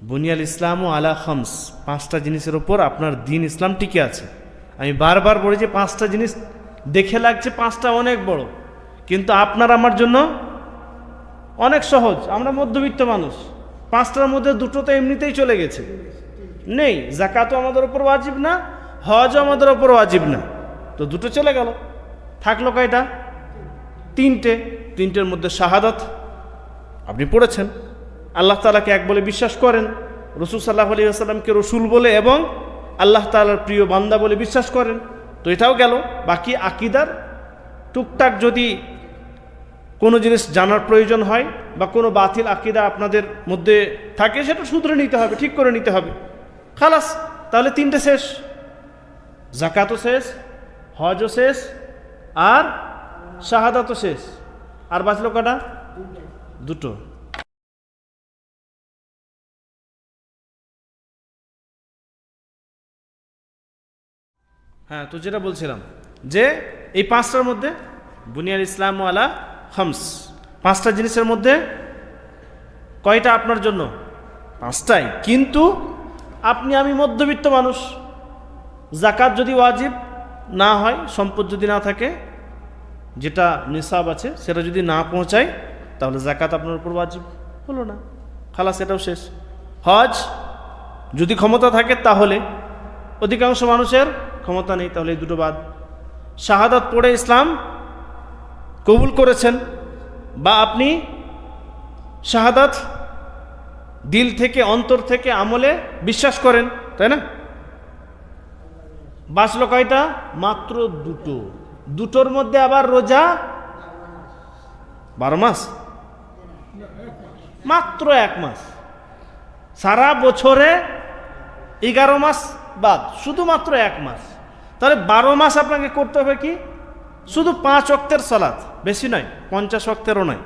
বুনিয়াল ইসলাম ও আলা খামস, পাঁচটা জিনিসের ওপর আপনার দিন ইসলাম টিকে আছে। আমি বারবার বলি যে পাঁচটা জিনিস দেখে লাগছে পাঁচটা অনেক বড়, কিন্তু আপনার আমার জন্য অনেক সহজ। আমরা মধ্যবিত্ত মানুষ, পাঁচটার মধ্যে দুটো তো এমনিতেই চলে গেছে। নেই জাকাতও আমাদের ওপর ওয়াজিব না, হজও আমাদের ওপর ওয়াজিব না। তো দুটো চলে গেল। থাকল কয়টা? তিনটে। তিনটের মধ্যে শাহাদাত। আপনি পড়েছেন। আল্লাহ তালাকে এক বলে বিশ্বাস করেন, রসুল সাল্লাহ আলী আসাল্লামকে রসুল বলে এবং আল্লাহ তালার প্রিয় বান্দা বলে বিশ্বাস করেন। তো এটাও গেল, বাকি আকিদার টুকটাক যদি কোনো জিনিস জানার প্রয়োজন হয় বা কোনো বাতিল আকিদা আপনাদের মধ্যে থাকে, সেটা শুধরে নিতে হবে, ঠিক করে নিতে হবে। খালাস, তাহলে তিনটে শেষ। জাকাতও শেষ, হজও শেষ, আর শাহাদাতও শেষ। আর বাঁচলো কটা? দুটো। হ্যাঁ তো যেটা বলছিলাম, যে এই পাঁচটার মধ্যে বুনিয়াল ইসলাম আলা হামস পাঁচটা জিনিসের মধ্যে কয়টা আপনার জন্য? পাঁচটাই। কিন্তু আপনি আমি মধ্যবিত্ত মানুষ জাকাত যদি ওয়াজিব না হয়, সম্পদ যদি না থাকে, যেটা নিসাব আছে, সেটা যদি না পৌঁছায়, তাহলে জাকাত আপনার উপর ওয়াজিব। হলো না। খালাস সেটাও শেষ। হজ যদি ক্ষমতা থাকে, তাহলে অধিকাংশ মানুষের ক্ষমতা নেই, তাহলে এই দুটো বাদ। শাহাদাত পড়ে ইসলাম কবুল করেছেন, বা আপনি শাহাদাত দিল থেকে, অন্তর থেকে, আমলে বিশ্বাস করেন, তাই না? বাঁচলো কয়টা? মাত্র দুটো। দুটোর মধ্যে আবার রোজা বারো মাস? মাত্র এক মাস। সারা বছরে এগারো মাস বাদ, শুধুমাত্র এক মাস। তাহলে বারো মাস আপনাকে করতে হবে কি? শুধু পাঁচ অক্তের সালাত, বেশি নয়, পঞ্চাশ অক্তেরও নয়।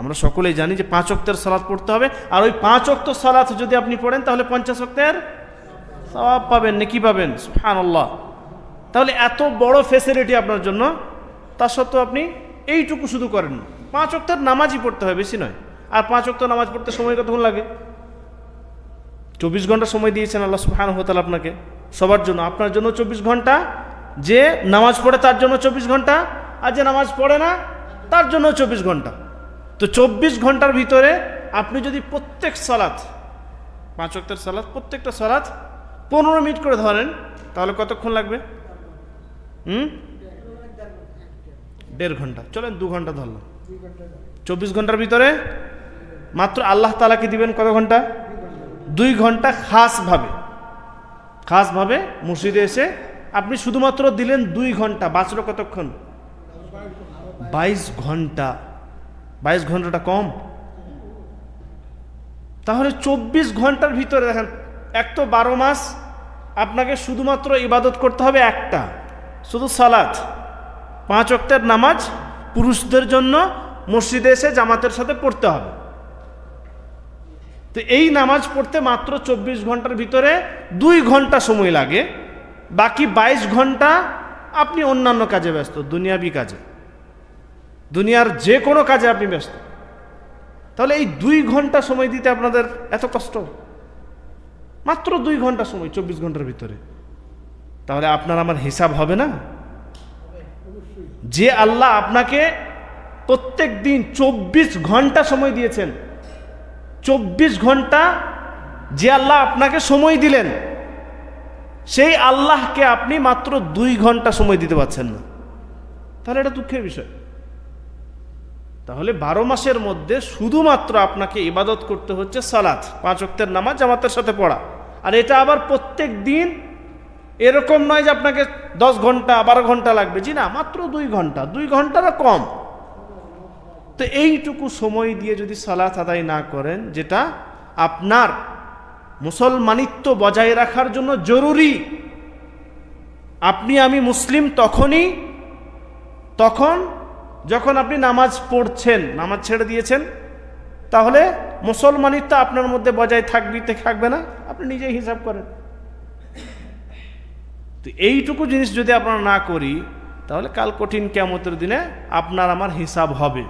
আমরা সকলেই জানি যে পাঁচ অক্তের সালাত পড়তে হবে, আর ওই পাঁচ অক্ত সালাত যদি আপনি পড়েন, তাহলে পঞ্চাশ অক্তের সবাব পাবেন, নাকি পাবেন সুহান আল্লাহ তাহলে এত বড় ফেসিলিটি আপনার জন্য, তা সত্ত্বেও আপনি এইটুকু শুধু করেন পাঁচ অক্তের নামাজই পড়তে হয়, বেশি নয়। আর পাঁচ অক্ত নামাজ পড়তে সময় কতক্ষণ লাগে? চব্বিশ ঘণ্টা সময় দিয়েছেন আল্লাহ সুহান হতাল আপনাকে। সবার জন্য। আপনার জন্য চব্বিশ ঘণ্টা, যে নামাজ পড়ে তার জন্য চব্বিশ ঘণ্টা, আর যে নামাজ পড়ে না, তার জন্য চব্বিশ ঘণ্টা। তো চব্বিশ ঘণ্টার ভিতরে আপনি যদি প্রত্যেক সালাত, পাঁচ অক্টের সালাত, প্রত্যেকটা সালাত পনেরো মিনিট করে ধরেন, তাহলে কতক্ষণ লাগবে? হুম? দেড় ঘণ্টা। চলেন দু ঘণ্টা ধরলাম। চব্বিশ ঘণ্টার ভিতরে মাত্র আল্লাহ তালাকে দিবেন কত ঘণ্টা? দুই ঘণ্টা খাসভাবে খাসভাবে মসজিদে এসে আপনি শুধুমাত্র দিলেন দুই ঘণ্টা, বাঁচলো কতক্ষণ? বাইশ ঘণ্টা। বাইশ ঘন্টাটা কম? তাহলে চব্বিশ ঘণ্টার ভিতরে দেখেন, এক তো বারো মাস আপনাকে শুধুমাত্র ইবাদত করতে হবে একটা, শুধু সালাত। পাঁচ অক্টের নামাজ পুরুষদের জন্য মসজিদে এসে জামাতের সাথে পড়তে হবে। তো এই নামাজ পড়তে মাত্র চব্বিশ ঘণ্টার ভিতরে দুই ঘণ্টা সময় লাগে, বাকি বাইশ ঘণ্টা আপনি অন্যান্য কাজে ব্যস্ত, দুনিয়াবি কাজে। দুনিয়ার যে কোনো কাজে আপনি ব্যস্ত। তাহলে এই দুই ঘণ্টা সময় দিতে আপনাদের এত কষ্ট? মাত্র দুই ঘণ্টা সময়, চব্বিশ ঘণ্টার ভিতরে। তাহলে আপনার আমার হিসাব হবে না? যে আল্লাহ আপনাকে প্রত্যেক দিন চব্বিশ ঘণ্টা সময় দিয়েছেন চব্বিশ ঘণ্টা যে আল্লাহ আপনাকে সময় দিলেন, সেই আল্লাহকে আপনি মাত্র দুই ঘণ্টা সময় দিতে পারছেন না। তাহলে এটা দুঃখের বিষয়। তাহলে বারো মাসের মধ্যে শুধুমাত্র আপনাকে ইবাদত করতে হচ্ছে সালাত, পাঁচ অক্তের নামাজ, জামাতের সাথে পড়া। আর এটা আবার প্রত্যেক দিন এরকম নয় যে আপনাকে দশ ঘণ্টা, বারো ঘণ্টা লাগবে। জি না, মাত্র দুই ঘণ্টা। দুই ঘন্টারও কম। তো এইটুকু সময় দিয়ে যদি সালাত আদায় না করেন, যেটা আপনার মুসলমানিত্ব বজায় রাখার জন্য জরুরি। আপনি, আমি মুসলিম তখনই, তখন যখন আপনি নামাজ পড়ছেন, নামাজ ছেড়ে দিয়েছেন, তাহলে মুসলমানিত্ব আপনার মধ্যে বজায় থাকবি, থাকবে না, আপনি নিজেই হিসাব করেন। তো এইটুকু জিনিস যদি আমরা না করি, তাহলে কাল কঠিন কেমতের দিনে আপনার, আমার হিসাব হবে।